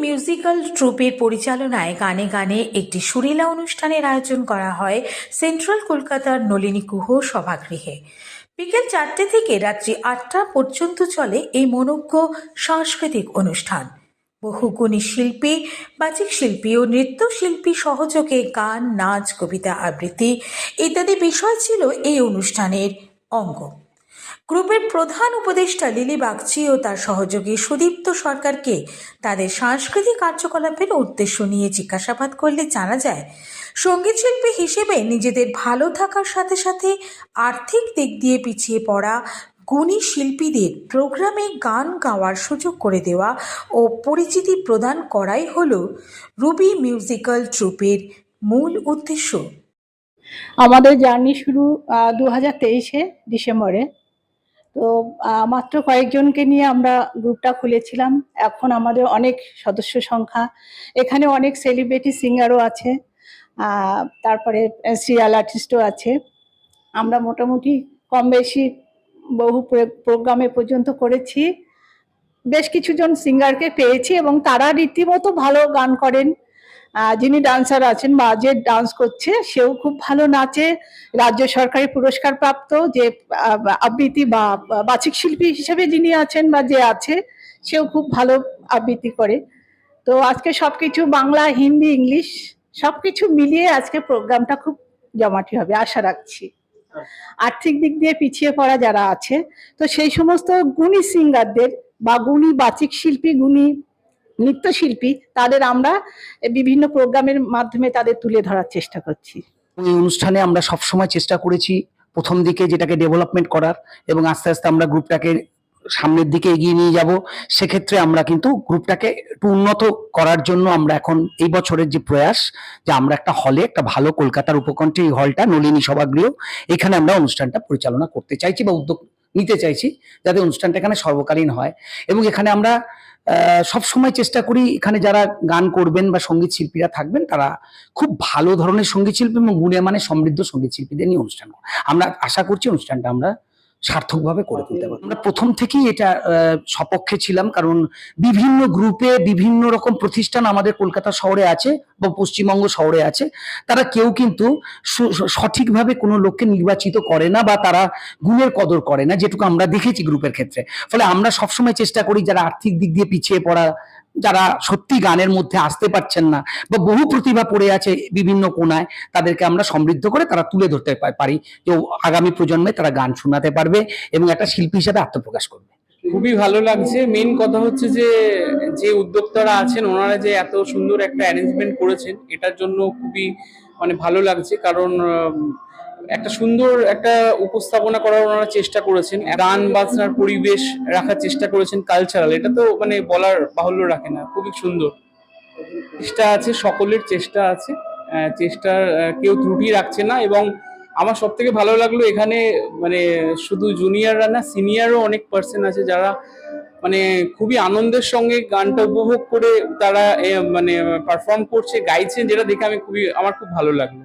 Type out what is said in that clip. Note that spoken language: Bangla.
মিউজিক্যাল ট্রুপের পরিচালনায় গানে গানে একটি সুরেলা অনুষ্ঠানের আয়োজন করা হয় সেন্ট্রাল কলকাতার নলিনী গুহ সভাগৃহে। বিকেল চারটে থেকে রাত্রি আটটা পর্যন্ত চলে এই মনোজ্ঞ সাংস্কৃতিক অনুষ্ঠান। বহু গুণী শিল্পী, বাচিক শিল্পী ও নৃত্যশিল্পী সহযোগে গান, নাচ, কবিতা, আবৃত্তি ইত্যাদি বিষয় ছিল এই অনুষ্ঠানের অঙ্গ। গ্রুপের প্রধান উপদেষ্টা লিলি বাগচি ও তার সহযোগী সুদীপ্ত সরকারকে তাদের সাংস্কৃতিক কার্যকলাপের উদ্দেশ্য নিয়ে জিজ্ঞাসাবাদ করলে জানা যায় সংগীত শিল্পী হিসেবে নিজেদের ভালো থাকার সাথে সাথে আর্থিক দিক দিয়ে পিছিয়ে পড়া গুণী শিল্পীদের প্রোগ্রামে গান গাওয়ার সুযোগ করে দেওয়া ও পরিচিতি প্রদান করাই হল রুবি মিউজিক্যাল ট্রুপের মূল উদ্দেশ্য। আমাদের জার্নি শুরু দু হাজার তেইশে ডিসেম্বরে। তো মাত্র কয়েকজনকে নিয়ে আমরা গ্রুপটা খুলেছিলাম। এখন আমাদের অনেক সদস্য সংখ্যা। এখানে অনেক সেলিব্রিটি সিঙ্গারও আছে। তারপরে সিরিয়াল আর্টিস্টও আছে। আমরা মোটামুটি কম বেশি বহু প্রোগ্রামে পর্যন্ত করেছি। বেশ কিছুজন সিঙ্গারকে পেয়েছি এবং তারা রীতিমতো ভালো গান করেন। যিনি ডান্সার আছেন বা যে ডান্স করছে, সেও খুব ভালো নাচে। রাজ্য সরকারি পুরস্কার প্রাপ্ত যে আবৃত্তি বা বাচিক শিল্পী হিসেবে যিনি আছেন বা যে আছে, সেও খুব ভালো আবৃত্তি করে। তো আজকে সবকিছু বাংলা, হিন্দি, ইংলিশ, সবকিছু মিলিয়ে আজকে প্রোগ্রামটা খুব জমাটি হবে, আশা রাখছি। আর্থিক দিক দিয়ে পিছিয়ে পড়া যারা আছে, তো সেই সমস্ত গুণী সিঙ্গারদের বা গুণী বাচিক শিল্পী, গুণী নৃত্যশিল্পী, তাদের আমরা বিভিন্ন প্রোগ্রামের মাধ্যমে তাদের তুলে ধরার চেষ্টা করছি। এই অনুষ্ঠানে আমরা সবসময় চেষ্টা করেছি প্রথম দিকে যেটাকে ডেভেলপমেন্ট করার এবং আস্তে আস্তে আমরা গ্রুপটাকে সামনের দিকে এগিয়ে নিয়ে যাব। সেক্ষেত্রে আমরা কিন্তু গ্রুপটাকে একটু উন্নত করার জন্য আমরা এখন এই বছরের যে প্রয়াস, যে আমরা একটা হলে একটা ভালো কলকাতার উপকণ্ঠে এই হলটা নলিনী সভাগৃহ, এখানে আমরা অনুষ্ঠানটা পরিচালনা করতে চাইছি বা উদ্যোগ নিতে চাইছি যাতে অনুষ্ঠানটা এখানে সর্বকালীন হয়। এবং এখানে আমরা সব সময় চেষ্টা করি এখানে যারা গান করবেন বা সংগীত শিল্পীরা থাকবেন, তারা খুব ভালো ধরনের সংগীত শিল্পী এবং গুণে মানে সমৃদ্ধ সংগীত শিল্পীদের নিয়ে অনুষ্ঠান। আমরা আশা করছি অনুষ্ঠানটা আমরা সার্থকভাবে করে তুলতে পারব। আমরা প্রথম থেকেই এটা সপক্ষে ছিলাম কারণ বিভিন্ন গ্রুপে বিভিন্ন রকম প্রতিষ্ঠান আমাদের কলকাতা শহরে আছে বা পশ্চিমবঙ্গ শহরে আছে। তারা কেউ কিন্তু সঠিকভাবে কোনো লোককে নির্বাচিত করে না বা তারা গুণের কদর করে না যেটুকু আমরা দেখেছি গ্রুপের ক্ষেত্রে। ফলে আমরা সবসময় চেষ্টা করি যারা আর্থিক দিক দিয়ে পিছিয়ে পড়া যারা সত্যি গানের মধ্যে আসতে পারছেন না বা বহু প্রতিভা পড়ে আছে বিভিন্ন কোনায় তাদেরকে আমরা সমৃদ্ধ করে তারা তুলে ধরতে পারি। যে আগামী প্রজন্মে তারা গান শোনাতে পারবে এবং একটা শিল্পী হিসাবে আত্মপ্রকাশ করবে। খুবই ভালো লাগছে। মেন কথা হচ্ছে যে যে উদ্যোক্তারা আছেন, ওনারা যে এত সুন্দর একটা অ্যারেঞ্জমেন্ট করেছেন, এটার জন্য খুবই মানে ভালো লাগছে। কারণ একটা সুন্দর একটা উপস্থাপনা করার ওনারা চেষ্টা করেছেন। গান বাজনার পরিবেশ রাখার চেষ্টা করেছেন কালচারাল এটা তো মানে বলার বাহুল্য রাখে না খুবই সুন্দর। চেষ্টা আছে সকলের চেষ্টা আছে। চেষ্টার কেউ ত্রুটি রাখছে না এবং আমার সব থেকে ভালো লাগল এখানে মানে শুধু জুনিয়ররা না সিনিয়রও অনেক পার্সন আছে যারা মানে খুবই আনন্দের সঙ্গে গানটা উপভোগ করে তারা মানে পারফর্ম করছে গাইছেন যেটা দেখে আমি খুবই আমার খুব ভালো লাগল।